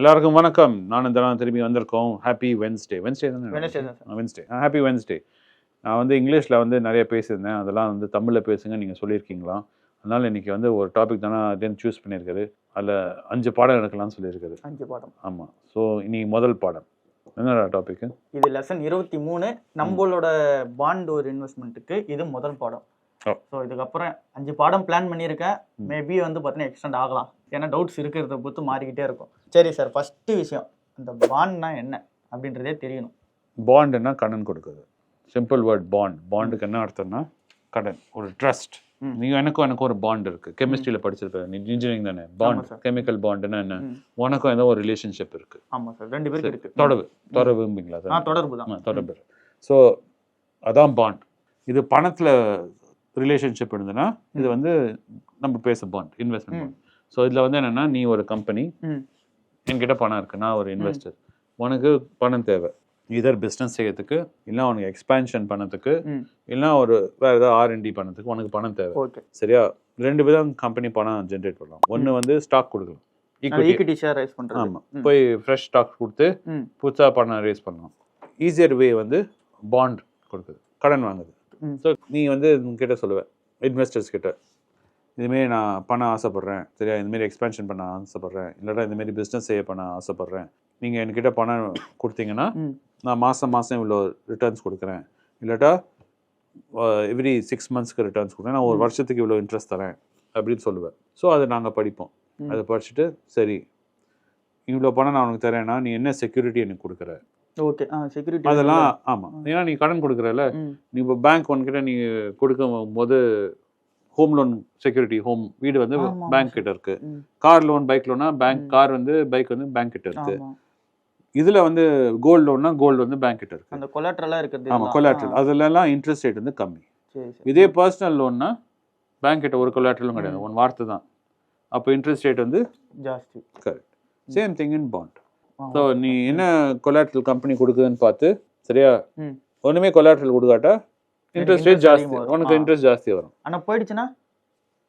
எல்லாருக்கும் வணக்கம். நான் இந்த திரும்பி வந்திருக்கோம். ஹாப்பி வென்ஸ்டே வென்ஸ்டே தானே. வென்ஸ்டே ஹாப்பி வென்ஸ்டே நான் வந்து இங்கிலீஷில் வந்து நிறைய பேசியிருந்தேன். அதெல்லாம் வந்து தமிழில் பேசுங்க நீங்கள் சொல்லியிருக்கீங்களா? அதனால் இன்னைக்கு வந்து ஒரு டாபிக் தானே அதே சூஸ் பண்ணியிருக்காரு. அதில் அஞ்சு பாடம் எடுக்கலாம்னு சொல்லியிருக்காரு. அஞ்சு பாடம். ஆமாம் ஸோ இன்னைக்கு முதல் பாடம். என்னடா டாபிக் இது லெசன் இருபத்தி மூணு. நம்மளோட பாண்ட் ஒரு இன்வெஸ்ட்மெண்ட்டுக்கு இது முதல் பாடம். ஸோ இதுக்கப்புறம் அஞ்சு பாடம் பிளான் பண்ணியிருக்கேன். மேபி வந்து பார்த்தீங்கன்னா எக்ஸ்டெண்ட் ஆகலாம். ஏன்னா டவுட்ஸ் இருக்கிறத பொறுத்து மாறிக்கிட்டே இருக்கும். சரி சார் ஃபஸ்ட்டு விஷயம் இந்த பாண்ட்னா என்ன அப்படின்றதே தெரியணும். பாண்டுன்னா கடன் கொடுக்குது சிம்பிள் வேர்ட் பாண்ட் பாண்டுக்கு என்ன அர்த்தம்னா கடன் ஒரு ட்ரஸ்ட். நீங்க எனக்கும் எனக்கும் ஒரு பாண்ட் இருக்கு. கெமிஸ்ட்ரியில் படிச்சிருப்பேன் நீ இன்ஜினியரிங் தானே? பாண்ட். கெமிக்கல் பாண்டுன்னா என்ன. உனக்கும் ஏதோ ஒரு ரிலேஷன்ஷிப் இருக்கு. ஆமாம் சார் ரெண்டு பேருக்கு இருக்கு. தொடர்பு. தொடர்புங்களா தொடர்பு தான். ஆமா, தொடர்பு. ஸோ அதான் பாண்ட் இது பணத்துல ரிலேஷன்ஷிப் இருந்ததுன்னா இது வந்து நம்ம பேச பாண்ட் இன்வெஸ்ட்மெண்ட். பாண்ட் ஸோ இதுல வந்து என்னன்னா நீ ஒரு கம்பெனி என்கிட்ட பணம் இருக்கு நான் ஒரு இன்வெஸ்டர் உனக்கு பணம் தேவை. இதர் பிஸ்னஸ் செய்யறதுக்கு இல்லை உனக்கு எக்ஸ்பேன்ஷன் பண்ணதுக்கு ம். இல்லைன்னா ஒரு வேற ஏதாவது ஆர்என்டி பண்ணதுக்கு உனக்கு பணம் தேவை. ஓகே சரியா? ரெண்டு விதம் கம்பெனி பணம் ஜென்ரேட் பண்ணலாம். ஒன்று வந்து ஸ்டாக் கொடுக்கலாம். ஈக்விட்டி ஷேர் ரைஸ் பண்ணுறது ஆமாம் போய் ஃப்ரெஷ் ஸ்டாக் கொடுத்து புதுசாக பணம் ரேஸ் பண்ணலாம். ஈஸியர் வே வந்து பாண்ட் கொடுக்குது. கடன் வாங்குது. ஸோ நீ வந்து கிட்ட சொல்லுவ. இன்வெஸ்டர்ஸ் கிட்ட. இதுமாரி நான் பண்ண ஆசைப்பட்றேன். சரியா? இதுமாரி எக்ஸ்பேன்ஷன் பண்ண ஆசைப்பட்றேன். இல்லாட்டா இதுமாரி பிஸ்னஸ் செய்ய பண்ண ஆசைப்பட்றேன். நீங்கள் என்கிட்ட பணம் கொடுத்தீங்கன்னா நான் மாதம் மாதம் இவ்வளோ ரிட்டர்ன்ஸ் கொடுக்குறேன். இல்லாட்டா எவ்ரி சிக்ஸ் மந்த்ஸ்க்கு ரிட்டர்ன்ஸ் கொடுக்குறேன். நான் ஒரு. வருஷத்துக்கு இவ்வளோ இன்ட்ரெஸ்ட் தரேன். அப்படின்னு சொல்லுவேன் ஸோ அதை நாங்கள் படிப்போம். அதை படிச்சுட்டு சரி. இவ்வளோ பணம் நான் உனக்கு தரேன்னா நீ என்ன செக்யூரிட்டி எனக்கு கொடுக்குற? ஓகே செக்யூரிட்டி அதெல்லாம் ஆமாம் ஏன்னா நீ கடன் கொடுக்குறல நீ இப்போ பேங்க் உன்கிட்ட நீ கொடுக்கும் போது ஹோம் லோன் செக்யூரிட்டி ஹோம் வீடு வந்து. பேங்க் கிட்ட இருக்கு. கார் லோன் பைக் லோனா பேங்க். கார் வந்து பைக் வந்து பேங்க் கிட்ட இருக்கு. இதுல வந்து கோல்டு லோன்னா கோல்டு வந்து பேங்க் கிட்ட இருக்கு. அந்த கொலாட்ரலாக இருக்கிறது ஆமா. கொலாட்ரல் அதுல எல்லாம் இன்ட்ரெஸ்ட் ரேட் வந்து கம்மி. இதே பர்சனல் லோன்னா பேங்க் கிட்ட ஒரு கொலாட்ரலும் கிடையாது. ஒன் வார்த்தை தான். அப்போ இன்ட்ரெஸ்ட் ரேட் வந்து ஜாஸ்தி. Correct same thing in bond so நீ என்ன கொலாட்ரல் கம்பெனி கொடுக்குதுன்னு பார்த்து சரியா? ம். ஒண்ணுமே கொலாட்ரல் கொடுக்காட்டா? இன்ட்ரெஸ்ட் ரேட் ஜாஸ்தி. உனக்கு. இன்ட்ரெஸ்ட் ஜாஸ்தி வரும். ஆனா போயிடுச்சுன்னா?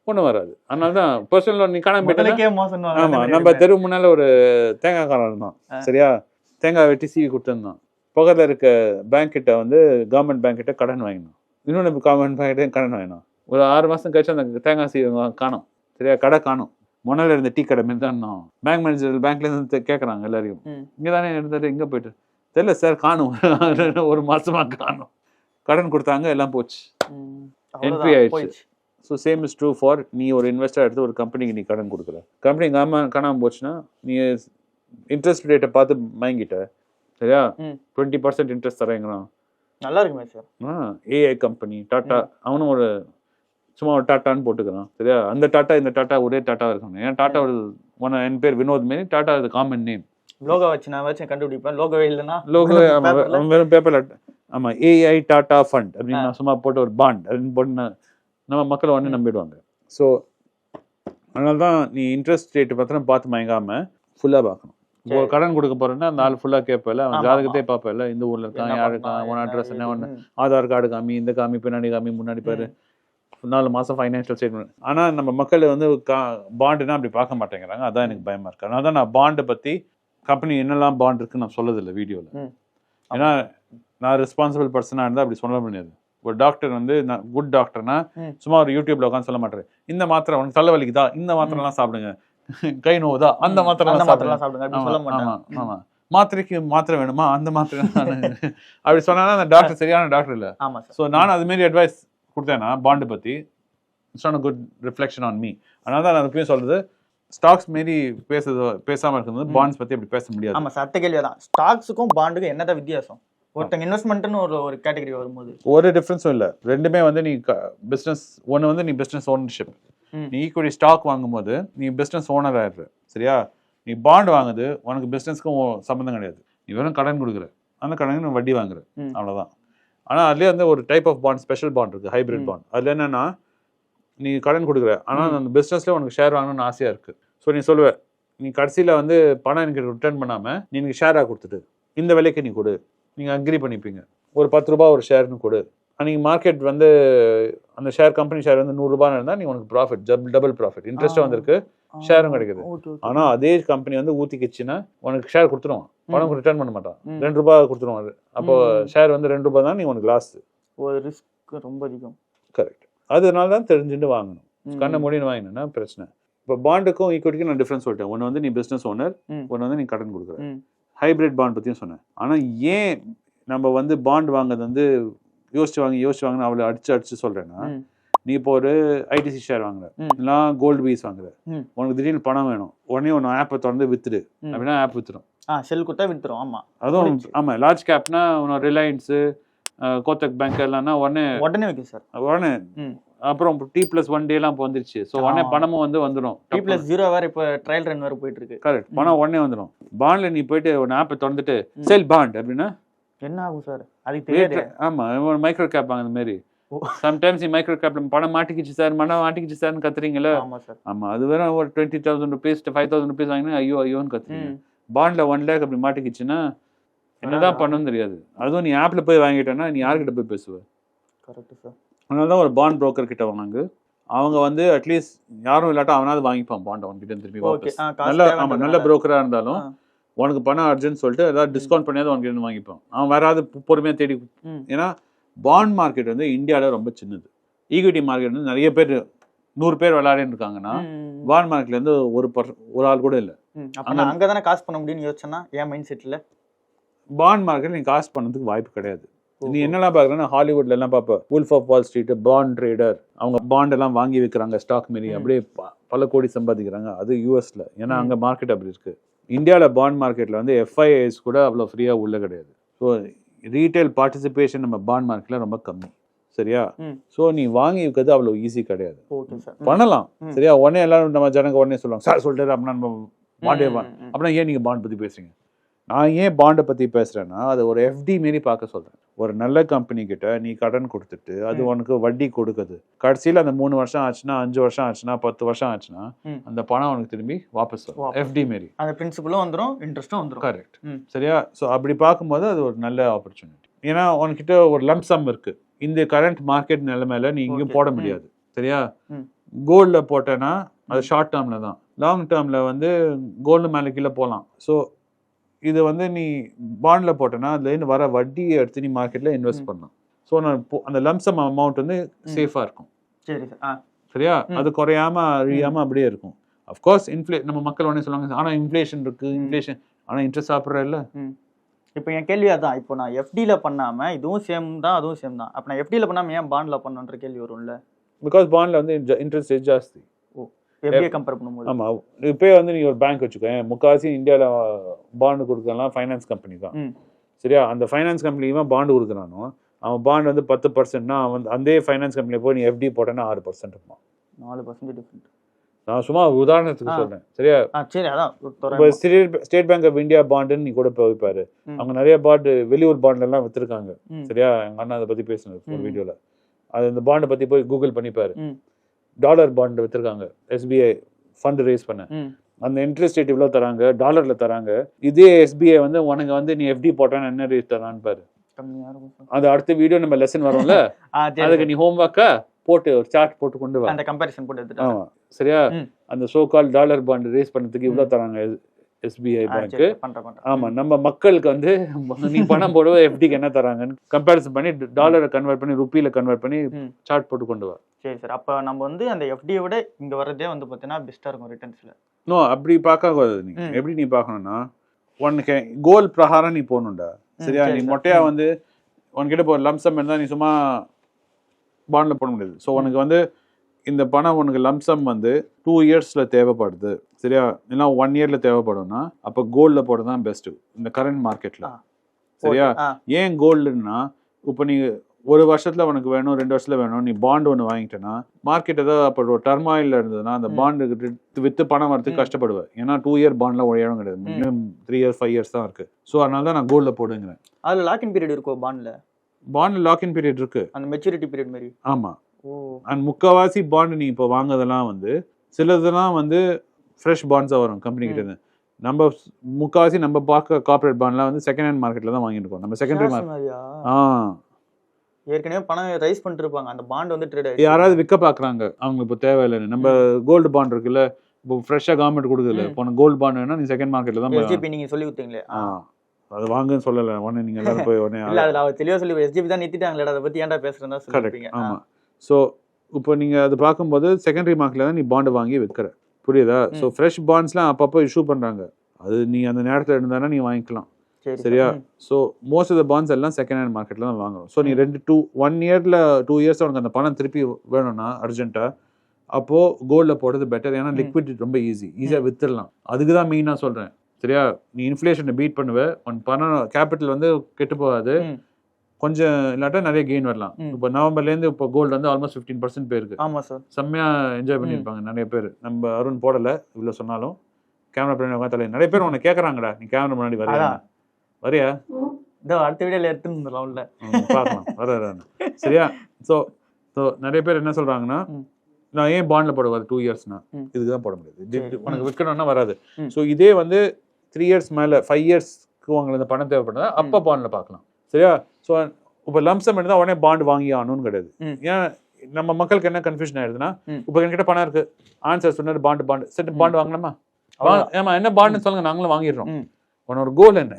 ஒன்றும் வராது. அதனால தான் பர்சனல் லோன் நீ காணாம போயிட்டா முதலுக்கே மோசம் ஆமா நம்ம தெரு முன்னால ஒரு தேங்காய் காரம் இருந்தான். சரியா? தேங்காய் வெட்டி சீவி கொடுத்துருந்தான். பக்கத்துல இருக்க பேங்க் கிட்ட வந்து கவர்மெண்ட் பேங்க் கிட்ட கடன் வாங்கினான். இன்னொன்று கவர்மெண்ட் பேங்க் கிட்ட கடன் வாங்கினான். ஒரு ஆறு மாசம் கழிச்சு அந்த தேங்காய் சீவி காணோம் சரியா? கடை காணோம். முன்னால இருந்த டீ கடை மாரி தான் பேங்க் மேனேஜர் பேங்க்ல இருந்து கேட்கறாங்க எல்லாரையும். இங்க தானே இருந்தாரு எங்க போயிட்டு? தெரியல சார் காணும். ஒரு மாசமா காணும். கடன் கொடுத்தாங்க எல்லாம் போச்சு. NPA ஆயிடுச்சு. So same is true for நீ ஒரு இன்வெஸ்டர் எடுத்து ஒரு கம்பெனிக்கு நீ கடன் கொடுக்குற. கம்பெனி காம காணாமல் போச்சுன்னா நீ இன்ட்ரெஸ்ட் ரேட்டை பார்த்து வாங்கிட்ட சரியா. டுவெண்ட்டி பர்சன்ட் இன்ட்ரெஸ்ட் தரேங்கிறான். நல்லா இருக்குமே சார். ஏஐ கம்பெனி டாட்டா அவனும் ஒரு சும்மா ஒரு டாட்டான்னு போட்டுக்கிறான் சரியா? அந்த டாட்டா இந்த டாட்டா ஒரே டாட்டா இருக்கணும். ஏன்? டாட்டா ஒரு ஒன் என் பேர் வினோத் மாரி டாட்டா இது காமன் நேம் லோகோ வச்சு நான் வச்சு கண்டுபிடிப்பேன். லோகோ இல்லைன்னா லோகோ வெறும் பேப்பர்ல ஆமா ஏஐ டாட்டா ஃபண்ட் அப்படின்னு. நான் சும்மா போட்டு ஒரு பாண்ட் அப்படின்னு போட்டு நம்ம மக்கள் உடனே நம்பிடுவாங்க. ஸோ அதனால தான் நீ இன்ட்ரெஸ்ட் ரேட் பத்திரம் பார்த்து மயங்காம ஃபுல்லாக பார்க்கணும். இப்போ. கடன் கொடுக்க போறேன்னா அந்த ஆள் ஃபுல்லாக கேட்பல அவன் ஜாதகத்தையே பார்ப்பல இந்த ஊர்ல இருக்கான் என்ன யாரு பண்ணா, இருக்கான் உன் அட்ரஸ் என்ன ஒன்று ஆதார் கார்டு காமி இந்த காமி பின்னாடி காமி முன்னாடி பாரு. நாலு மாசம் ஃபைனான்ஷியல் ஸ்டேட்மெண்ட் ஆனா நம்ம மக்கள் வந்து பாண்டுனா அப்படி பார்க்க மாட்டேங்கிறாங்க. அதான் எனக்கு பயமா இருக்கு. அதனால தான் நான் பாண்டை பத்தி கம்பெனி என்னெல்லாம் பாண்ட் இருக்குன்னு நான் சொல்லதில்லை வீடியோல. ம். ஏன்னா நான் ரெஸ்பான்சிபிள் பர்சனாக இருந்தால் அப்படி சொல்ல முடியாது. ஒரு டாக்டர் வந்து நான் குட் டாக்டர்னா. சும்மா ஒரு யூடியூப்ல உட்காந்து சொல்ல மாட்டேன் இந்த மாத்திரை உனக்கு தலை வலிக்குதா இந்த மாத்திரைலாம் சாப்பிடுங்க. கை நோவுதா? அந்த மாத்திரை சாப்பிடுங்க. ஆமா, மாத்திரைக்கு மாத்திரை வேணுமா? அந்த மாத்திரை அப்படி சொன்னா அந்த டாக்டர் சரியான டாக்டர் இல்ல. ஸோ நான் அது மாதிரி அட்வைஸ் கொடுத்தேன்னா பாண்டு பத்தி it's not good reflection on me அதனால தான் நான் எப்பயும் சொல்றது ஸ்டாக்ஸ் மாரி பேசுறது பேசாம இருக்கிறது. பாண்ட்ஸ் பத்தி அப்படி பேச முடியாது. ஆமா சார் அத்த கேள்வி தான் ஸ்டாக்ஸுக்கும் பாண்டுக்கும் என்னதான் வித்தியாசம்? ஒருத்தங்க இன்வெஸ்ட்மெண்ட்னு ஒரு ஒரு கேட்டகரி வரும்போது. ஒரு டிஃப்ரென்ஸும் இல்லை. ரெண்டுமே வந்து நீ பிஸ்னஸ் ஒன்று வந்து நீ பிஸ்னஸ் ஓனர்ஷிப். நீ ஈக்குவலி ஸ்டாக் வாங்கும்போது நீ பிஸ்னஸ் ஓனர் ஆயிடுற சரியா? நீ பாண்ட் வாங்குது உனக்கு பிஸ்னஸ்க்கும் சம்மந்தம் கிடையாது. நீ வெறும் கடன் கொடுக்குற. அந்த கடனுக்கு வட்டி வாங்குற. அவ்வளோதான் ஆனால் அதுலேயே வந்து ஒரு type of bond special bond இருக்குது ஹைபிரிட். பாண்ட் அதில் என்னன்னா நீ கடன் கொடுக்குற ஆனால். அந்த பிஸ்னஸ்ல உனக்கு ஷேர் வாங்கணும்னு ஆசையாக இருக்குது ஸோ நீ சொல்லுவ நீ கடைசியில் வந்து பணம் எனக்கு ரிட்டர்ன் பண்ணாமல் நீ எனக்கு ஷேராக கொடுத்துட்டு இந்த விலைக்கு நீ கொடு. நீங்கள் அக்ரி பண்ணிப்பீங்க. ஒரு பத்து ரூபாய் ஒரு ஷேர்னு கொடு. அன்னைக்கு மார்க்கெட் வந்து அந்த ஷேர் கம்பெனி ஷேர் வந்து நூறுரூபான்னு இருந்தால் நீ உனக்கு ப்ராஃபிட் டபுள் டபுள் ப்ராஃபிட் இன்ட்ரெஸ்ட்டும் வந்திருக்கு ஷேரும் கிடைக்குது. Okay okay. ஆனா அதே கம்பெனி வந்து ஊத்திக்கிச்சுன்னா உனக்கு ஷேர் கொடுத்துருவான். பணம் ரிட்டர்ன் பண்ண மாட்டான். ரெண்டு ரூபாய் கொடுத்துருவான் அது. அப்போ. ஷேர் வந்து ரெண்டு ரூபாய் தான் நீ உனக்கு லாஸ் ரிஸ்க் ரொம்ப அதிகம். கரெக்ட் அதனால தான் தெரிஞ்சுட்டு வாங்கணும். கண்ணை மூடின்னு வாங்கினா பிரச்சனை? இப்போ பாண்டுக்கும் ஈக்விட்டிக்கும் நான் டிஃப்ரென்ஸ் சொல்லிட்டேன். ஒன்று வந்து நீ பிஸ்னஸ் ஓனர். ஒன்று வந்து நீ கடன் கொடுக்குற. ஹைபிரிட் பாண்ட் பற்றியும் சொன்னேன். ஆனால் ஏன் நம்ம வந்து பாண்ட் வாங்குறது வந்து யோசிச்சு வாங்கி யோசிச்சு வாங்கினா அவளை அடிச்சு அடிச்சு சொல்கிறேன்னா ம். நீ இப்போ ஒரு ஐடிசி ஷேர் வாங்குற. இல்லைனா கோல்டு பீஸ் வாங்குற. உனக்கு திடீர்னு பணம் வேணும் உடனே ஒன்று ஆப்பை திறந்து வித்துடு. அப்படின்னா ஆப் வித்துடும் ஆ செல் கொடுத்தா வித்துரும் ஆமா அதுவும். ஆமாம் லார்ஜ் கேப்னா உனக்கு ரிலையன்ஸு கோத்தக் பேங்க் எல்லாம்னா உடனே உடனே வைக்கும் சார் உடனே. அப்புறம் டி ப்ளஸ் ஒன் டேலாம் இப்போ வந்துருச்சு ஸோ உடனே. பணமும் வந்து வந்துடும் டி பிளஸ் ஜீரோ வேற இப்போ ட்ரையல் ரன் வேற போயிட்டு இருக்கு கரெக்ட் பணம் உடனே வந்துடும் பாண்ட்ல நீ போயிட்டு ஒரு ஆப்பை திறந்துட்டு. செல் பாண்ட் அப்படின்னா என்ன ஆகும் சார்? அதுக்கு தெரியாது. ஆமா மைக்ரோ கேப் இந்த மாதிரி. சம்டைம்ஸ் மைக்ரோ கேப்ல பணம் மாட்டிக்கிச்சு சார் பணம் மாட்டிக்கிச்சு சார்னு கத்துறீங்களா ஆமா சார். ஆமா அது வேற ஒரு twenty thousand rupees five thousand rupees வாங்கினா ஐயோ ஐயோன்னு கத்துறீங்க. பாண்ட்ல ஒன் லேக் அப்படி மாட்டிக்கிச்சுன்னா என்னதான் பண்ணணும்னு தெரியாது. அதுவும் நீ ஆப்ல போய் வாங்கிட்டேன்னா நீ யார்கிட்ட போய் பேசுவ? கரெக்ட் சார் அதனால தான் ஒரு பாண்ட் broker கிட்ட வாங்க. அவங்க வந்து அட்லீஸ்ட் யாரும் இல்லாட்டா அவனாவது வாங்கிப்பான் பாண்ட் அவன்கிட்ட காசு நல்ல ஆமா நல்ல. புரோக்கரா இருந்தாலும். உனக்கு பணம் அர்ஜென்ட் சொல்லிட்டு ஏதாவது டிஸ்கவுண்ட் பண்ணியாவது உனக்கு இருந்து வாங்கிப்பான் அவன் வராது பொறுமையா தேடி. ஏன்னா பாண்ட் மார்க்கெட் வந்து இந்தியாவில் ரொம்ப சின்னது. ஈக்விட்டி மார்க்கெட் வந்து நிறைய பேர் நூறு பேர் விளையாடின்னு இருக்காங்கன்னா. பாண்ட் மார்க்கெட்ல இருந்து ஒரு ஒரு ஆள் கூட இல்லை. அங்க தானே காசு பண்ண முடியும்னு யோசிச்சேன்னா என் மைண்ட் செட்ல பாண்ட் மார்க்கெட் நீ காசு பண்ணதுக்கு வாய்ப்பு கிடையாது. நீ என்னெல்லாம் பார்க்குறேன்னா ஹாலிவுட்ல எல்லாம் பார்ப்ப. Wolf of Wall Street bond trader அவங்க பாண்ட் எல்லாம் வாங்கி விற்கிறாங்க ஸ்டாக் மாரி. அப்படியே பல கோடி சம்பாதிக்கிறாங்க. அது யூஎஸ்ல ஏன்னா. அங்க மார்க்கெட் அப்படி இருக்கு. இந்தியாவில் பாண்ட் மார்க்கெட்ல வந்து எஃப்ஐஐஸ் கூட அவ்வளோ ஃப்ரீயா உள்ள கிடையாது. ஸோ ரீட்டைல் பார்ட்டிசிபேஷன் நம்ம பாண்ட் மார்க்கெட்ல ரொம்ப கம்மி. சரியா. ஸோ நீ வாங்கி விற்கிறது அவ்வளோ ஈஸி கிடையாது பண்ணலாம். சரியா? உடனே எல்லாரும் நம்ம ஜனங்க உடனே சொல்லுவாங்க சார் சொல்லிட்டாரு அப்படின்னா நம்ம பாண்டே. அப்படின்னா ஏன் நீங்க பாண்ட் பத்தி பேசுறீங்க? நான் ஏன் பாண்டை பத்தி பேசுறேன்னா அது ஒரு எஃப்டி மாரி பார்க்க சொல்றேன் ஒரு நல்ல கம்பெனி கிட்ட நீ கடன் கொடுத்துட்டு அது. உனக்கு வட்டி கொடுக்குது கடைசியில அந்த மூணு வருஷம் ஆச்சுன்னா அஞ்சு வருஷம் ஆச்சுன்னா பத்து வருஷம் ஆச்சுன்னா. அந்த பணம் உனக்கு திரும்பி வாபஸ் வரும். எஃப்டி மாரி அந்த பிரின்சிபலும் வந்துரும் இன்ட்ரெஸ்ட்டும் வந்துரும் கரெக்ட். சரியா ஸோ அப்படி பார்க்கும்போது அது ஒரு நல்ல ஆப்பர்ச்சுனிட்டி ஏன்னா உனக்கிட்ட ஒரு லம்சம் இருக்கு இந்த கரண்ட் மார்க்கெட் நிலைமையில நீ Okay. போட. முடியாது சரியா. கோல்டில் போட்டேன்னா அது ஷார்ட் டேர்ம்ல தான் லாங் டேர்ம்ல வந்து கோல்டு மேலே கீழே போகலாம் ஸோ இது வந்து நீ பாண்ட்ல போட்டேன்னா அதுலேருந்து வர வட்டியை எடுத்து நீ மார்க்கெட்ல இன்வெஸ்ட். பண்ணலாம். ஸோ நான் அந்த லம்சம் அமௌண்ட் வந்து சேஃபாக இருக்கும். சரி சரியா. அது குறையாம அழியாம அப்படியே இருக்கும். அஃப்கோர்ஸ் இன்ஃப்ளே நம்ம மக்கள் உடனே சொல்லுவாங்க ஆனா இன்ஃப்ளேஷன் இருக்கு. இன்ஃப்ளேஷன் ஆனா இன்ட்ரெஸ்ட் சாப்பிட்ற இல்ல. இப்போ என் கேள்வி அதான். இப்போ நான் எஃப்டில பண்ணாம இதுவும் சேம் தான் அதுவும் சேம் தான். அப்போ நான் எஃப்டில பண்ணாம ஏன் பாண்ட்ல பண்ணணுன்ற கேள்வி வரும்ல? பிகாஸ் பாண்ட்ல வந்து இன்ட்ரெஸ்ட் ஜாஸ்தி. எஃப்டியை கம்பேர் பண்ணும்போது ஆமா இப்போயே வந்து நீங்க ஒரு பேங்க் வச்சுக்கோ முக்காவாசி இந்தியாவில் பாண்டு கொடுக்கலாம் ஃபைனான்ஸ் கம்பெனி தான். சரியா அந்த ஃபைனான்ஸ் கம்பெனியுமே பாண்டு கொடுக்குறானோ அவன் பாண்ட் வந்து பத்து பர்சன்ட்னா அவன் அதே ஃபைனான்ஸ் கம்பெனியில் போய் நீ எஃப்டி போட்டேன்னா ஆறு பர்சன்ட் இருப்பான் நாலு பர்சன்ட் டிஃப்ரெண்ட் நான் சும்மா உதாரணத்துக்கு. சொல்றேன் சரியா சரி அதான் இப்போ. State State Bank of India பாண்டுன்னு நீ கூட போய் பாரு ம். அவங்க நிறைய பாண்டு வெளியூர் பாண்ட்ல எல்லாம் வித்துருக்காங்க. சரியா எங்க அண்ணா அதை பத்தி பேசினது ஒரு. வீடியோல அது இந்த பாண்டை பத்தி போய் கூகுள் பண்ணி பாரு ம். டாலர் பாண்ட் வித்துருக்காங்க. எஸ்பிஐ ஃபண்ட் ரேஸ் பண்ண. அந்த இன்ட்ரெஸ்ட் ரேட் இவ்வளோ தராங்க டாலர்ல தராங்க. இதே எஸ்பிஐ வந்து உனக்கு வந்து நீ எஃப்டி போட்டான்னு என்ன ரேட் தரான்னு பாரு. அது அடுத்த வீடியோ நம்ம லெசன் வரும்ல? அதுக்கு. நீ ஹோம்ஒர்க்கா போட்டு ஒரு சார்ட் போட்டு கொண்டு வா. அந்த கம்பேரிசன் போட்டு எடுத்துட்டு ஆமா சரியா. அந்த so called dollar bond raise பண்ணதுக்கு இவ்வளோ தராங்க. எஸ்பிஐ ஆ, பேங்க் சரி பண்றேன் பண்றேன் ஆமா நம்ம மக்களுக்கு வந்து நீ பணம் போடுவ எஃப்டிக்கு என்ன தராங்கன்னு கம்பேரிசன் பண்ணி டாலரை கன்வெர்ட் பண்ணி ருப்பியில கன்வெர்ட் பண்ணி. சார்ட் போட்டு கொண்டு வா. சரி சார். அப்போ நம்ம வந்து அந்த எஃப்டியை விட இங்க வர்றதே வந்து பார்த்தீங்கன்னா பெஸ்ட்டாக இருக்கும் ரிட்டர்ன்ஸ்ல நோ அப்படி பார்க்க கூடாது நீ. எப்படி நீ பார்க்கணும்னா உனக்கு கோல் பிரகாரம் நீ போகணும்டா. சரியா? சரி நீ. மொட்டையா. வந்து உனக்கிட்ட இப்போ லம்சம் இருந்தா நீ சும்மா பாண்ட்ல போட முடியாது. ஸோ உனக்கு வந்து இந்த பணம் உனக்கு லம்சம் வந்து டூ இயர்ஸ்ல தேவைப்படுது. சரியா? இல்லைன்னா ஒன் இயர்ல தேவைப்படும்னா அப்போ கோல்டில் போட தான் பெஸ்ட் இந்த கரண்ட் மார்க்கெட்ல ஆ. சரியா? ஏன் கோல்டுன்னா இப்போ நீ ஒரு வருஷத்துல உனக்கு வேணும் ரெண்டு வருஷத்துல வேணும் நீ பாண்ட் ஒன்று வாங்கிட்டேன்னா மார்க்கெட் ஏதாவது அப்போ ஒரு டர்மாயில் இருந்ததுன்னா அந்த. பாண்டு வித்து பணம் வரதுக்கு. கஷ்டப்படுவேன். ஏன்னா டூ இயர் பாண்ட்ல ஒரு இடம் கிடையாது. Minimum three years five years தான் இருக்கு. ஸோ அதனால தான் நான் கோல்டில் போடுங்கிறேன். அதுல லாக்இன் பீரியட் இருக்கும் பாண்ட்ல பாண்ட் லாக்இன் பீரியட் இருக்கு. அந்த மெச்சூரிட்டி பீரியட் மாதிரி ஆமா. ஓ அண்ட் முக்காவாசி பாண்ட் நீ இப்போ வாங்குறதெல்லாம் வந்து சிலதெல்லாம் வந்து ஃப்ரெஷ் பாண்ட்ஸாக வரும் கம்பெனி கிட்ட இருந்து. நம்ம முக்காவாசி நம்ம பார்க்க கார்பரேட் பாண்ட்லாம் வந்து செகண்ட் ஹேண்ட் மார்க்கெட்ல தான் வாங்கிட்டு இருக்கோம். நம்ம செகண்டரி மார்க்கெட் ஆ. ஏற்கனவே பணம் ரைஸ் பண்ணிட்டு இருப்பாங்க. அந்த பாண்ட் வந்து ட்ரேட் யாராவது விற்க பாக்குறாங்க அவங்களுக்கு இப்போ தேவையில்லைன்னு. நம்ம கோல்டு பாண்ட் இருக்குல்ல இப்போ ஃப்ரெஷ்ஷாக கவர்மெண்ட் கொடுக்குதுல்ல. இப்போ கோல்டு பாண்ட் வேணா நீ செகண்ட் மார்க்கெட்ல தான் எஸ்ஜிபி நீங்க சொல்லி கொடுத்தீங்களே. ஆ, அது வாங்குன்னு சொல்லல. உடனே நீங்க எல்லாரும் போய் உடனே இல்ல அதுல அவர் தெளிவா சொல்லி எஸ்ஜிபி தான் நிறுத்திட்டாங்களே அதை பத்தி ஏன்டா கரெக்ட் சொல்லிருப்பீங்க. ஆமா. ஸோ இப்போ நீங்க அது பார்க்கும்போது செகண்டரி மார்க்கெட்ல தான் நீ பாண்டு வாங்கி விற்கிற. புரியுதா? ஸோ ஃப்ரெஷ் பாண்ட்ஸ்லாம் அப்பப்போ இஷ்யூ பண்றாங்க. அது நீ அந்த நேரத்துல இருந்தானா நீ வாங்கிக்கலாம். சரி சரியா. So most of the bonds எல்லாம் செகண்ட் ஹேண்ட் மார்க்கெட்ல தான் வாங்குறோம். ஸோ நீ ரெண்டு டூ ஒன் இயர்ல டூ இயர்ஸ் உனக்கு அந்த பணம் திருப்பி வேணும்னா அர்ஜென்ட்டா அப்போ கோல்ட்ல போடுறது பெட்டர் ஏன்னா ம். லிக்விடிட்டி ரொம்ப ஈஸி ஈஸியாக வித்துடலாம். அதுக்கு தான் மெயினாக சொல்றேன். சரியா? நீ இன்ஃப்ளேஷனை பீட் பண்ணுவ. உன் பணம் கேபிட்டல் வந்து கெட்டு போகாது. கொஞ்சம் இல்லாட்டா நிறைய கெயின் வரலாம். இப்போ நவம்பர்லேருந்து இப்போ கோல்டு வந்து ஆல்மோஸ்ட் ஃபிஃப்டீன் பர்சன்ட் போயிருக்கு. ஆமா சார் செம்மையா என்ஜாய் பண்ணியிருப்பாங்க நிறைய பேர். நம்ம அருண் போடல இவ்வளோ சொன்னாலும். கேமரா பின்னாடி உட்காந்து நிறைய பேர் உன்னை கேட்குறாங்கடா நீ கேமரா முன்னாடி வரையா. வரியா? இதோ அடுத்த உள்ள. ம், பார்க்கலாம். வர. சரியா? ஸோ ஸோ நிறைய பேர் என்ன சொல்றாங்கன்னா ம். நான் ஏன் பாண்ட்ல போடுவாது டூ இயர்ஸ்னா ம். இதுக்கு தான் போட முடியாது. உனக்கு விற்கணும்னா வராது. ஸோ இதே வந்து த்ரீ இயர்ஸ் மேல ஃபைவ் இயர்ஸ்க்கு உங்களுக்கு இந்த பணம் தேவைப்படுதா அப்போ பாண்ட்ல பார்க்கலாம். சரியா? ஸோ இப்போ லம்சம் இருந்தால் உடனே பாண்ட் வாங்கி ஆகணும்னு கிடையாது. ஏன் நம்ம மக்களுக்கு என்ன கன்ஃபியூஷன் ஆயிடுதுன்னா. இப்போ என்கிட்ட பணம் இருக்கு. ஆன்சர் சொன்னாரு பாண்டு பாண்டு சரி பாண்டு அவ்வளவுதான். ஏமா என்ன பாண்டுன்னு சொல்லுங்க நாங்களும் வாங்கிடுறோம். உன்னோட கோல் என்ன.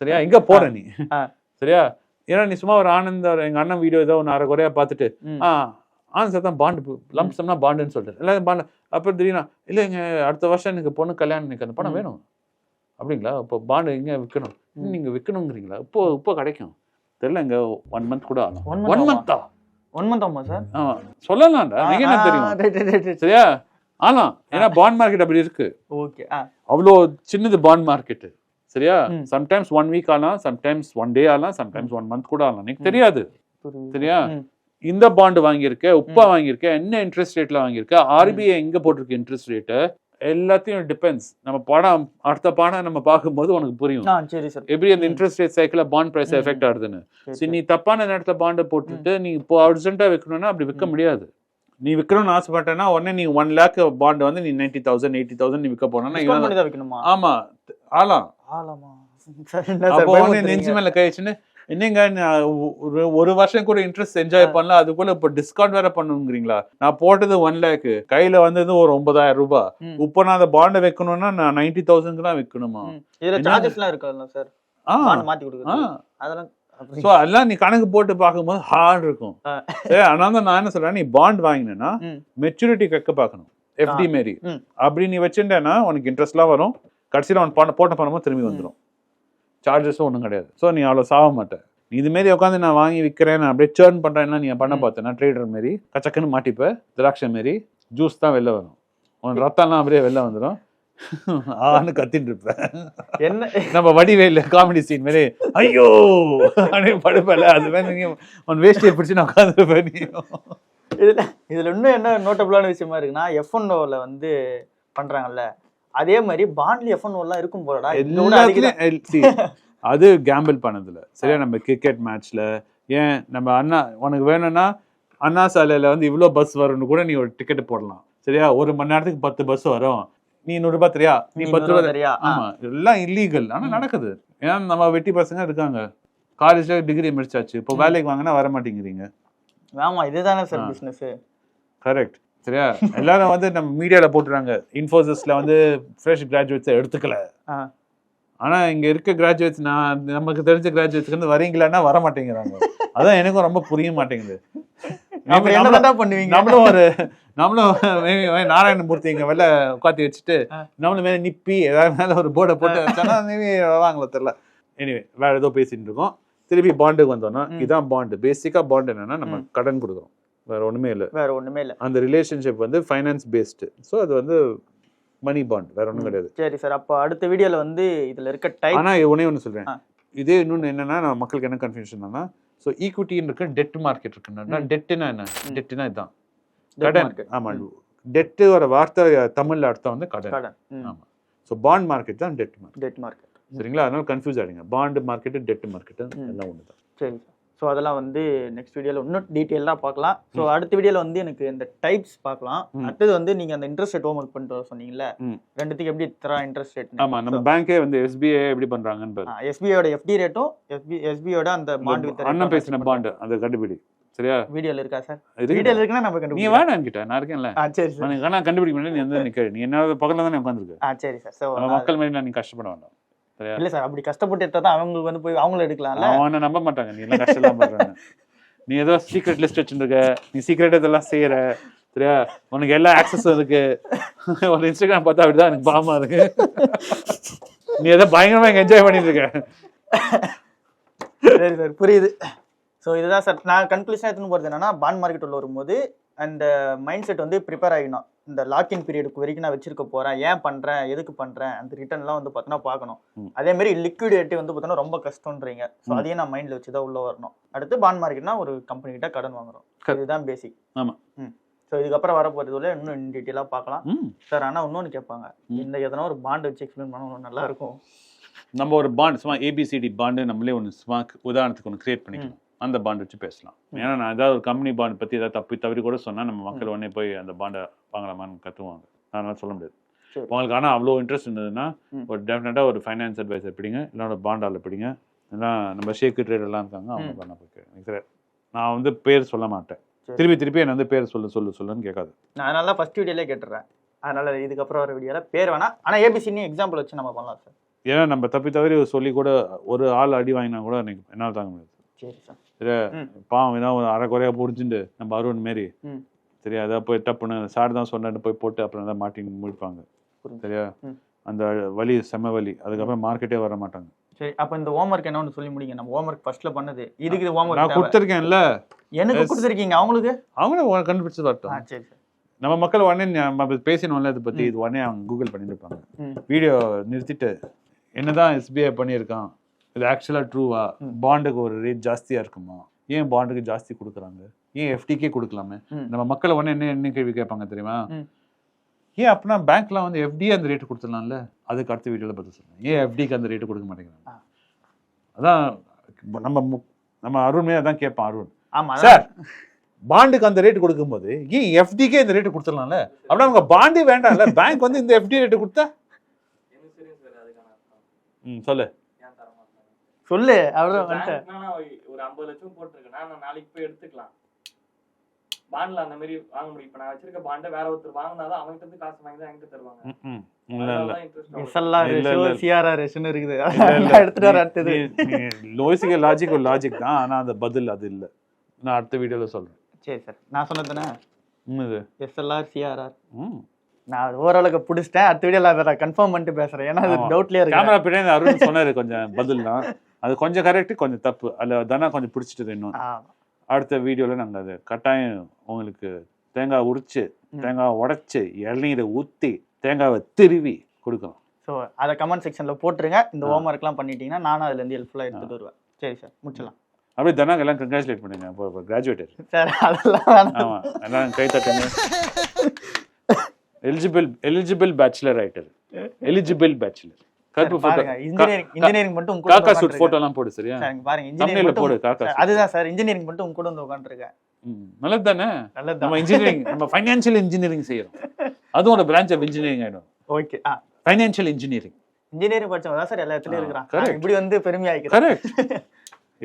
சரியா? எங்க போற நீ. சரியா? ஏன்னா நீ சும்மா ஒரு ஆனந்த எங்க அண்ணன் வீடியோ ஏதோ ஒன்று அரை குறையா பார்த்துட்டு. ஆ ஆன்சர் தான் பாண்டு லம்சம்னா பாண்டுன்னு சொல்லிட்டு எல்லாரும் பாண்டு அப்புறம் திடீர்னு இல்லைங்க அடுத்த வருஷம் எனக்கு பொண்ணு கல்யாணம் எனக்கு அந்த பணம். வேணும். அப்படிங்களா? இப்போ பாண்டு எங்க விற்கணும்? ம். நீங்க விற்கணுங்கிறீங்களா இப்போ இப்போ கிடைக்கும். தெரியல இங்க ஒன் மந்த் கூட ஆகும்? ஒன் month மந்தா ஒன் மந்த் ஆமா சார் ஆமா சொல்லலாம்டா நீங்க என்ன தெரியும்? சரியா? ஆலாம் ஏன்னா பாண்ட் மார்க்கெட் அப்படி இருக்கு. ஓகே அவ்வளோ சின்னது பாண்ட் மார்க்கெட் சரியா. சம்டைம்ஸ் ஒன் வீக் ஆகலாம் சம்டைம்ஸ் ஒன் டே ஆகலாம் சம்டைம்ஸ் ஒன் மந்த் கூட ஆகலாம். எனக்கு தெரியாது. சரியா. இந்த பாண்டு வாங்கியிருக்க உப்பா வாங்கியிருக்க என்ன இன்ட்ரெஸ்ட் ரேட்ல வாங்கியிருக்க? ஆர்பிஐ எங்க போட்டிருக்கு இன்ட்ரெஸ்ட் ரேட்டு எல்லாத்தையும் டிபெண்ட்ஸ் நம்ம படம் அடுத்த படம் நம்ம பார்க்கும்போது உனக்கு புரியும். ஆ சரி சார். எப்படி அந்த. Interest rate cycle bond price. Effect ஆகுதுன்னு? சரி, நீ தப்பான நேரத்துல பாண்டை போட்டுட்டு நீ இப்போ அர்ஜென்ட்டா விற்கணும்னா அப்படி விற்க. முடியாது. நீ விற்கணும்னு ஆசைப்பட்டேன்னா உடனே நீ ஒன் லேக் பாண்ட் வந்து நீ நைன்டி தௌசண்ட் எயிட்டி தௌசண்ட் நீ விற்க போனா ஆமா ஆலாம் நெஞ்சு? மேல கழிச்சுன்னு என்னங்க ஒரு ஒரு வருஷம் கூட இன்ட்ரெஸ்ட் என்ஜாய் பண்ணல அதுக்குள்ள இப்போ டிஸ்கவுண்ட் வேற பண்ணுங்கிறீங்களா? நான் போட்டது ஒன் லேக் கையில வந்தது ஒரு ஒன்பதாயிரம் ரூபாய். இப்போ நான் அந்த பாண்டை வைக்கணும்னா நான் நைன்டி தௌசண்ட்க்கு தான் விற்கணுமா ம். இதுல? சார்ஜஸ்லாம் சார் மாத்தி கொடுக்குறது. அதெல்லாம் ஸோ அதெல்லாம் நீ கணக்கு போட்டு பார்க்கும்போது ஹார்ட் இருக்கும். அதனால தான் நான் என்ன சொல்றேன் நீ பாண்ட் வாங்கினேன்னா. மெச்சூரிட்டி கக்க பார்க்கணும். எஃப்டி மாரி. அப்படி நீ வச்சுட்டேன்னா உனக்கு இன்ட்ரெஸ்ட்லாம் வரும். கடைசியில் அவன் போட்ட பணமும் திரும்பி வந்துடும் சார்ஜஸும் ஒன்றும் கிடையாது. ஸோ நீ அவ்வளோ சாக மாட்ட. நீ இதுமாரி உட்காந்து நான் வாங்கி விற்கிறேன் நான் அப்படியே சேர்ன் பண்ணுறேன்னா நீ பண்ண. பார்த்தேன்னா ட்ரேடர் மாரி கச்சக்குன்னு மாட்டிப்ப திராட்சை மாரி ஜூஸ் தான் வெளில வரும். உன் ரத்தம்லாம் அப்படியே வெளில வந்துடும் ஆன்னு கத்திட்டு இருப்பேன் என்ன? நம்ம வடிவேல காமெடி சீன் மாரி ஐயோ! அப்படின்னு படுப்பல. அது மாதிரி நீ உன் வேஷ்டியை பிடிச்சி நான் உட்காந்துருப்பேன் நீ. இதுல இதுல இன்னும் என்ன நோட்டபுளான விஷயமா இருக்குன்னா எஃப்என்ஓல வந்து பண்றாங்கல்ல அதே மாதிரி பாண்ட்லி எஃப்என்ஓ எல்லாம் இருக்கும் போலடா. அது கேம்பிள் பண்ணதுல. சரியா? நம்ம கிரிக்கெட் மேட்ச்ல ஏன்? நம்ம அண்ணா உனக்கு வேணும்னா அண்ணா சாலையில வந்து இவ்வளோ பஸ் வரும்னு கூட நீ ஒரு டிக்கெட் போடலாம். சரியா? ஒரு மணி நேரத்துக்கு பத்து பஸ் வரும். நீ நூறு ரூபாய் தெரியா? நீ பத்து ரூபாய் சரியா ஆ. ஆமா. எல்லாம் இல்லீகல் ஆனா. நடக்குது. ஏன்னா நம்ம வெட்டி பசங்க இருக்காங்க. காலேஜ்ல டிகிரி முடிச்சாச்சு. இப்போ. வேலைக்கு வாங்கினா வர மாட்டேங்கிறீங்க ஆமா இதுதானே சார். பிசினஸ் கரெக்ட் சரியா? எல்லாரும் வந்து நம்ம மீடியால போட்டுறாங்க இன்ஃபோசிஸ்ல வந்து ஃப்ரெஷ் கிராஜுவேட்ஸ் எடுத்துக்கல. ஆ. ஆனா இங்க இருக்க கிராஜுவேட்ஸ் நான் நமக்கு தெரிஞ்ச கிராஜுவேட்ஸ்க்கு வந்து வரீங்களான்னா வர மாட்டேங்கிறாங்க. அதான் எனக்கும் ரொம்ப புரிய மாட்டேங்குது. நம்மளும் ஒரு நம்மளும் நாராயணமூர்த்தி இங்க வெளில உட்காந்து வச்சுட்டு. நம்மளும் மேல நிப்பி ஏதாவது மேல ஒரு போர்டை போட்டு வச்சானா மேபி வருவாங்களோ தெரியல. எனிவே வேற ஏதோ பேசிட்டு இருக்கோம். திருப்பி பாண்டுக்கு வந்தோம்னா ம். இதான் பாண்டு பேசிக்கா பாண்ட் என்னன்னா நம்ம. கடன் கொடுக்குறோம். வேற ஒண்ணுமே இல்லை. வேற ஒண்ணுமே இல்ல. அந்த ரிலேஷன்ஷிப் வந்து ஃபைனான்ஸ் பேஸ்டு ஸோ அது வந்து மணி பாண்ட் வேற ஒன்றும். கிடையாது. சரி சார் அப்ப அடுத்த வீடியோல வந்து இதுல இருக்க டைப் ஆனா ஒன்னே ஒன்று சொல்றேன். ஆ. இதே இன்னொன்று என்னன்னா நம்ம மக்களுக்கு என்ன கன்ஃபியூஷன்னா ஸோ ஈக்விட்டின்னு இருக்கு டெட் மார்க்கெட் இருக்குன்னா. டெட்டுனா என்ன. டெட்டுனா இதுதான் கடன். ஆமா டெட்டு வர வார்த்தை தமிழ்ல அர்த்தம் வந்து கடன். கடன். ஆமா. ஸோ பாண்ட் மார்க்கெட் தான் டெட் மார்க்கெட் டெட் மார்க்கெட் சரிங்களா? அதனால கன்ஃபியூஸ் ஆகிடுங்க பாண்ட் மார்க்கெட்டு டெட் மார்க்கெட்டு. எல்லாம் ஒன்று தான் சார் ஸோ அதெல்லாம் வந்து நெக்ஸ்ட் வீடியோவில் இன்னும் டீட்டெயிலாக பார்க்கலாம். ஸோ அடுத்த வீடியோவில் வந்து எனக்கு இந்த டைப்ஸ் பார்க்கலாம். அடுத்தது வந்து நீங்கள் அந்த இன்ட்ரெஸ்ட் ரேட் ஹோம் ஒர்க் வர சொன்னீங்கல்ல. ரெண்டுத்துக்கு எப்படி தரா இன்ட்ரெஸ்ட் ரேட் ஆமா நம்ம பேங்கே வந்து எஸ்பிஐ எப்படி பண்றாங்கன்னு பாரு. எஸ்பிஐயோட எஃப்டி ரேட்டும் எஸ்பி எஸ்பிஐயோட அந்த பாண்ட் அண்ணன் பேசின பாண்டு அந்த கண்டுபிடி. சரியா? வீடியோவில் இருக்கா சார். வீடியோவில் இருக்குன்னா நம்ம நீ வேணாம் என்கிட்ட நான் இருக்கேன்ல. சரி ஆனா கண்டுபிடிக்க முடியல நீ வந்து நிக்க நீ என்ன பக்கத்துல தானே உட்காந்துருக்கு. ஆ சரி சார் மக்கள் மாதிரி நீ கஷ்டப்பட வேண்டாம். இல்லை சார் அப்படி கஷ்டப்பட்டு எடுத்தா தான் அவங்களுக்கு வந்து போய் அவங்களும் எடுக்கலாம்ல? அவனை நம்ப மாட்டாங்க. நீ எல்லாம் கஷ்டம் பண்றாங்க நீ ஏதோ சீக்ரெட் லிஸ்ட் வச்சுருக்க நீ சீக்ரெட் இதெல்லாம் செய்யற. சரியா? உனக்கு எல்லா ஆக்சஸும் இருக்கு. ஒரு இன்ஸ்டாகிராம் பார்த்தா அப்படிதான் எனக்கு பாவமா இருக்கு. நீ ஏதோ பயங்கரமா இங்க என்ஜாய் பண்ணிட்டு இருக்க சரி சார் புரியுது. ஸோ இதுதான் சார். நான் கன்க்ளூஷன் எடுத்துன்னு போகிறது என்னன்னா பாண்ட் மார்க்கெட் உள்ள வரும்போது அந்த மைண்ட் செட் வந்து ப்ரிப்பேர் ஆகிடணும். இந்த லாக்இன் பீரியடுக்கு வரைக்கும் நான் வச்சிருக்க போறேன். ஏன் பண்றேன்? எதுக்கு பண்றேன்? அந்த ரிட்டர்ன்லாம் வந்து பார்த்தோன்னா பார்க்கணும். அதே மாதிரி லிக்விடிட்டி வந்து பார்த்தோன்னா ரொம்ப கஷ்டம்ன்றீங்க. ஸோ. அதையும் நான் மைண்டில் வச்சு தான் உள்ள வரணும். அடுத்து பாண்ட் மார்க்கெட்னா ஒரு கம்பெனி கிட்ட கடன் வாங்குறோம். இதுதான் பேசிக் ஆமா. ம். ஸோ இதுக்கப்புறம் வரப்போகிறதுல இன்னும் டீட்டெயிலாக பார்க்கலாம். சார் ஆனால் இன்னொன்று கேட்பாங்க. இந்த எதனா ஒரு பாண்ட் வச்சு எக்ஸ்பிளைன் பண்ணா நல்லா இருக்கும். நம்ம ஒரு பாண்ட் சும்மா ஏபிசிடி பாண்டு நம்மளே ஒன்று சும்மா உதாரணத்துக்கு ஒன்று கிரியேட் பண்ணிக்கணும். அந்த பாண்ட் வச்சு பேசலாம். ஏன்னா நான் ஏதாவது ஒரு கம்பெனி பாண்ட் பத்தி ஏதாவது தப்பி தவறி கூட சொன்னா நம்ம மக்கள் உடனே போய் அந்த பாண்டை வாங்கலாமான்னு கத்துவாங்க. அதனால சொல்ல முடியாது. உங்களுக்கு ஆனால் அவ்வளோ இன்ட்ரெஸ்ட் இருந்ததுன்னா. ஒரு டெஃபினட்டாக ஒரு ஃபைனான்ஸ் அட்வைசர் பிடிங்க இல்லைன்னா ஒரு பாண்டால பிடிங்க. இல்லைன்னா நம்ம ஷேக்கு ட்ரேட் எல்லாம் இருக்காங்க அவங்க. பண்ண போய். நான் வந்து பேர் சொல்ல மாட்டேன். திருப்பி திருப்பி என்ன வந்து பேர் சொல்லு சொல்லு சொல்லுன்னு கேட்காது. நான் அதனால ஃபர்ஸ்ட் வீடியோலே கேட்டுறேன். அதனால இதுக்கப்புறம் வர வீடியோல பேர் வேணாம். ஆனால் ஏபிசின்னு எக்ஸாம்பிள் வச்சு நம்ம பண்ணலாம் சார் ஏன்னா நம்ம தப்பி தவறி சொல்லி கூட ஒரு ஆள் அடி வாங்கினா கூட எனக்கு என்னால் தாங்க முடியாது. சரி சார் சரியா. பாவம் ஏன்னா அரை குறையா புடிச்சுட்டு நம்ம அருண் மாரி. சரியா அதான் போய் டப்புன்னு சார் தான் சொன்னான்னு போய் போட்டு அப்புறம் தான் மாட்டின்னு முடிப்பாங்க. சரியா. அந்த வலி செம்ம வலி அதுக்கப்புறம் மார்க்கெட்டே வர மாட்டாங்க. சரி அப்போ இந்த ஹோம்ஒர்க் என்னன்னு சொல்லி முடிங்க. நம்ம ஹோம்ஒர்க் ஃபர்ஸ்ட்ல பண்ணது. இதுக்கு இது நான் ஹோம்ஒர்க் கொடுத்துருக்கேன்ல. எனக்கு. கொடுத்துருக்கீங்க அவங்களுக்கு? அவங்களும் கண்டுபிடிச்சு வரட்டும். சரி நம்ம மக்கள் உடனே நம்ம பேசணும்ல இதை பத்தி. இது உடனே அவங்க கூகுள் பண்ணிட்டு இருப்பாங்க ம். வீடியோ நிறுத்திட்டு என்னதான் எஸ்பிஐ பண்ணியிருக்கான் இது ஆக்சுவலா ட்ரூவா. பாண்டுக்கு ஒரு ரேட் ஜாஸ்தியா இருக்குமா? ஏன் பாண்டுக்கு ஜாஸ்தி கொடுக்குறாங்க? ஏன் எஃப்டிக்கே கொடுக்கலாமே. நம்ம மக்கள் உடனே என்ன என்ன கேள்வி கேட்பாங்க தெரியுமா. ஏன் அப்படின்னா பேங்க்லாம் வந்து எஃப்டி அந்த ரேட் கொடுத்துடலாம்ல? அதுக்கு அடுத்த வீடியோல பதில் சொல்லுங்க ஏன் எஃப்டிக்கு அந்த ரேட் கொடுக்க மாட்டேங்கிறாங்க. அதான் நம்ம மு- நம்ம அருண்மே அதான் கேட்பான் அருண். ஆமா சார் பாண்டுக்கு அந்த ரேட் கொடுக்கும்போது ஏன் எஃப்டிக்கே இந்த ரேட் கொடுத்துடலாம்ல? அப்படின்னா அவங்க பாண்டே வேண்டாம்ல? பேங்க் வந்து இந்த எஃப்டி ரேட் கொடுத்தா? எனக்கு தெரியும் சார் அதுக்கான அர்த்தம். ம் சொல்லு. சொல்லு வந்துட்டேன் நான் ஒரு ஐம்பது லட்சம் போட்டிருக்கேன்னா நான் நாளைக்கு போய் எடுத்துக்கலாம். பாண்ட்ல அந்த மாதிரி வாங்க முடியும். இப்ப நான் வச்சிருக்க பாண்டை வேற ஒருத்தர் வாங்கினாதான் அவன்கிட்ட இருந்து காசு வாங்கி தான் என்கிட்ட தருவாங்க. லாஜிக் ஒரு லாஜிக் தான். ஆனா அந்த பதில் அது இல்ல. நான் அடுத்த வீடியோல சொல்றேன். சரி சார். நான் சொன்னதுனே எஸ்எல்ஆர் சிஆர்ஆர் ம். நான் ஓரளவுக்கு பிடிச்சிட்டேன். அடுத்த வீடியோல கன்ஃபார்ம் பண்ணிட்டு பேசுறேன். ஏன்னா அது. டவுட்லயே இருக்கு கேமரா பின்னாடி அருண் சொன்னாரு கொஞ்சம் பதில் தான் அது கொஞ்சம் கரெக்ட் கொஞ்சம் தப்பு. அதுல தானே கொஞ்சம் பிடிச்சிட்டு இன்னும். அடுத்த வீடியோல நாங்க அது கட்டாயம் உங்களுக்கு தேங்காய் உரிச்சு. தேங்காய் உடைச்சு இளநீரை ஊத்தி தேங்காவை திருவி கொடுக்கலாம் ஸோ அதை கமெண்ட் செக்ஷன்ல போட்டுருங்க. இந்த ஆ. ஹோம்ஒர்க்லாம் பண்ணிட்டீங்கன்னா நானும் அதுல இருந்து ஹெல்ப்ஃபுல்லாக எடுத்துட்டு வருவேன். சரி சார் முடிச்சலாம் அப்படியே தனாங்க எல்லாம் கங்க்ராச்சுலேட் பண்ணுங்க. இப்போ கிராஜுவேட்டர் சார் அதெல்லாம் வேணாம். ஆமா எல்லாம் கை தட்டுங்க எலிஜிபிள் எலிஜிபிள் பேச்சுலர் ஆயிட்டாரு எலிஜிபிள் பேச்சுலர் கருப்பு போட்டோ பாருங்க இன்ஜினியரிங் இன்ஜினியரிங் மட்டும் காக்கா சூட். போட்டோ எல்லாம் போடு சரியா? பாருங்க இன்ஜினியரிங் போடு காக்கா. அதுதான் சார் இன்ஜினியரிங் மட்டும் உங்க கூட வந்து உட்காந்துருக்கேன் நல்லது தானே நல்லது நம்ம இன்ஜினியரிங் நம்ம ஃபைனான்சியல் இன்ஜினியரிங் செய்யறோம். அதுவும் ஒரு பிரான்ச் ஆஃப் இன்ஜினியரிங் ஆயிடும். ஓகே ஃபைனான்சியல் இன்ஜினியரிங் இன்ஜினியரிங் படிச்சவங்க தான் சார் எல்லா இடத்துலயும் இருக்கிறான். இப்படி வந்து பெருமையாக்கிறேன் correct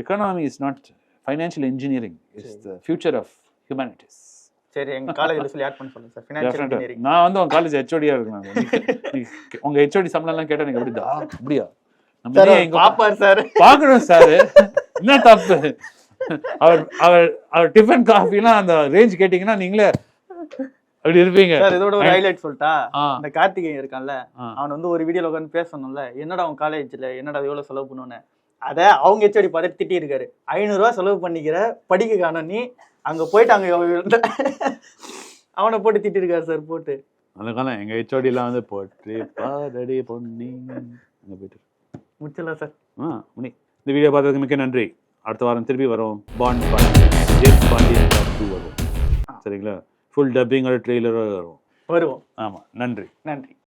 economy is not financial engineering is the future of humanities சரி எங்க காலேஜ்ல சொல்லி ஆட் பண்ண சொல்லுங்க சார் ஃபினான்ஷியல் இன்ஜினியரிங் நான் வந்து உங்க காலேஜ் ஹெச்ஓடியா இருக்கேன். உங்க ஹெச்ஓடி சம்பளம் எல்லாம் கேட்டா நீங்க எப்படிடா அப்படியா? நம்ம எங்க பாப்பார் சார் பார்க்கணும் சார் என்ன தப்பு? அவர் அவர் அவர் டிஃபன் காஃபிலாம் அந்த ரேஞ்ச் கேட்டிங்கன்னா நீங்களே அப்படி இருப்பீங்க. சார் இதோட ஒரு ஹைலைட் சொல்லிட்டா இந்த கார்த்திகேயன் இருக்கான்ல. அவன் வந்து ஒரு வீடியோல உட்காந்து பேசணும்ல என்னடா அவன் காலேஜ்ல என்னடா எவ்வளவு செலவு பண்ணுன்னு? அத அவங்க ஹெச்ஓடி பார்த்து திட்டி இருக்காரு. ஐநூறு ரூபாய் செலவு பண்ணிக்கிற படிக்க காணோம் நீ அங்க போயிட்டு அங்க இவன் அவனை போட்டு திட்டிருக்காரு சார் போட்டு. அந்த காலம் எங்க ஹெச்ஓடி எல்லாம் வந்து போட்டு பாதடி பொன்னி. அங்க போயிட்டு. முடிச்சலாம் சார். ஆ முனி. இந்த வீடியோ பார்த்ததுக்கு மிக்க நன்றி. அடுத்த வாரம் திருப்பி வரோம். Bond Pandi James Pandi two வரும். சரிங்களா? ஃபுல் டப்பிங்கோட ட்ரெய்லரோட வரும். வருவோம். ஆமா நன்றி. நன்றி.